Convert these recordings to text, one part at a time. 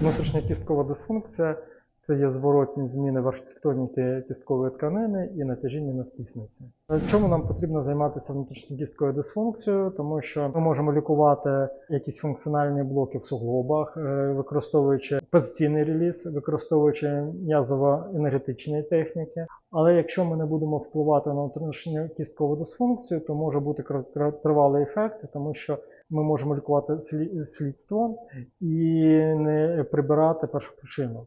Внутрішня кісткова дисфункція це є зворотні зміни в архітектоніки кісткової тканини і натяжіння надкісниці. Чому нам потрібно займатися внутрішньокістковою дисфункцією? Тому що ми можемо лікувати якісь функціональні блоки в суглобах, е, використовуючи позиційний реліз, використовуючи м'язово-енергетичні техніки. Але якщо ми не будемо впливати на внутрішню кісткову дисфункцію, то може бути короткотривалий ефект, тому що ми можемо лікувати слі- слідство і не прибирати першу причину.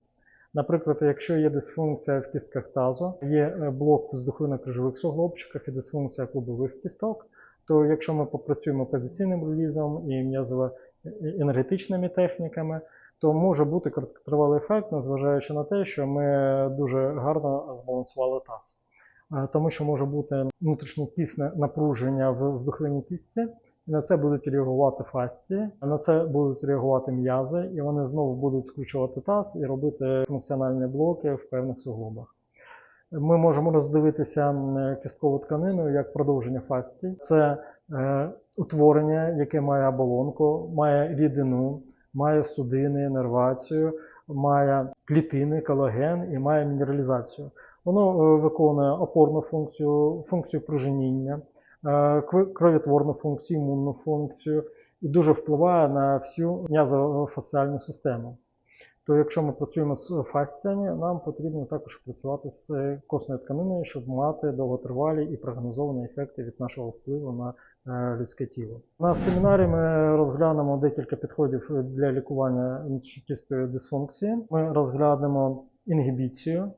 Наприклад, якщо є дисфункція в кістках тазу, є блок блок на крижових суглобчиках і дисфункція клубових кісток, то якщо ми попрацюємо позиційним релізом і м'язово-енергетичними техніками, то може бути короткотривалий ефект, незважаючи на те, що ми дуже гарно збалансували таз. Тому що може бути внутрішньокісне напруження в здуховинній кістці, і на це будуть реагувати фасції, на це будуть реагувати м'язи, і вони знову будуть скручувати таз і робити функціональні блоки в певних суглобах. Ми можемо роздивитися кісткову тканину як продовження фасцій. Це е, утворення, яке має оболонку, має рідину, має судини, нервацію, має клітини, колаген і має мінералізацію. Воно е, виконує опорну функцію, функцію пружиніння, е, кровотворну функцію, імунну функцію і дуже впливає на всю м'язофасціальну систему. То якщо ми працюємо з фасціями, нам потрібно також працювати з е, костною тканиною, щоб мати довготривалі і прогнозовані ефекти від нашого впливу на людське тіло. На семінарі ми розглянемо декілька підходів для лікування кісткої дисфункції. Ми розглянемо інгібіцію,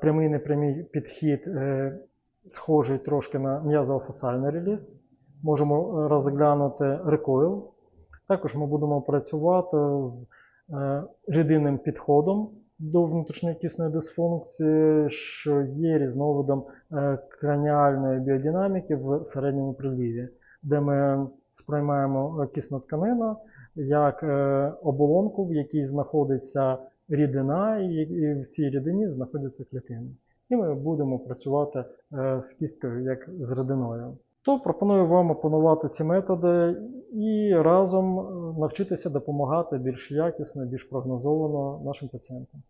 прямий непрямий підхід, е, схожий трошки на м'язофасальний реліз. Можемо е, розглянути рекойл. Також ми будемо працювати з е, рідинним підходом до внутрішньокісної дисфункції, що є різновидом е, краніальної біодинаміки в середньому приліві, де ми сприймаємо е, кисну тканину як е, оболонку, в якій знаходиться рідина, і в цій рідині знаходяться клітини. І ми будемо працювати е, з кісткою як з рідиною. То пропоную вам опанувати ці методи і разом е, навчитися допомагати більш якісно, більш прогнозовано нашим пацієнтам.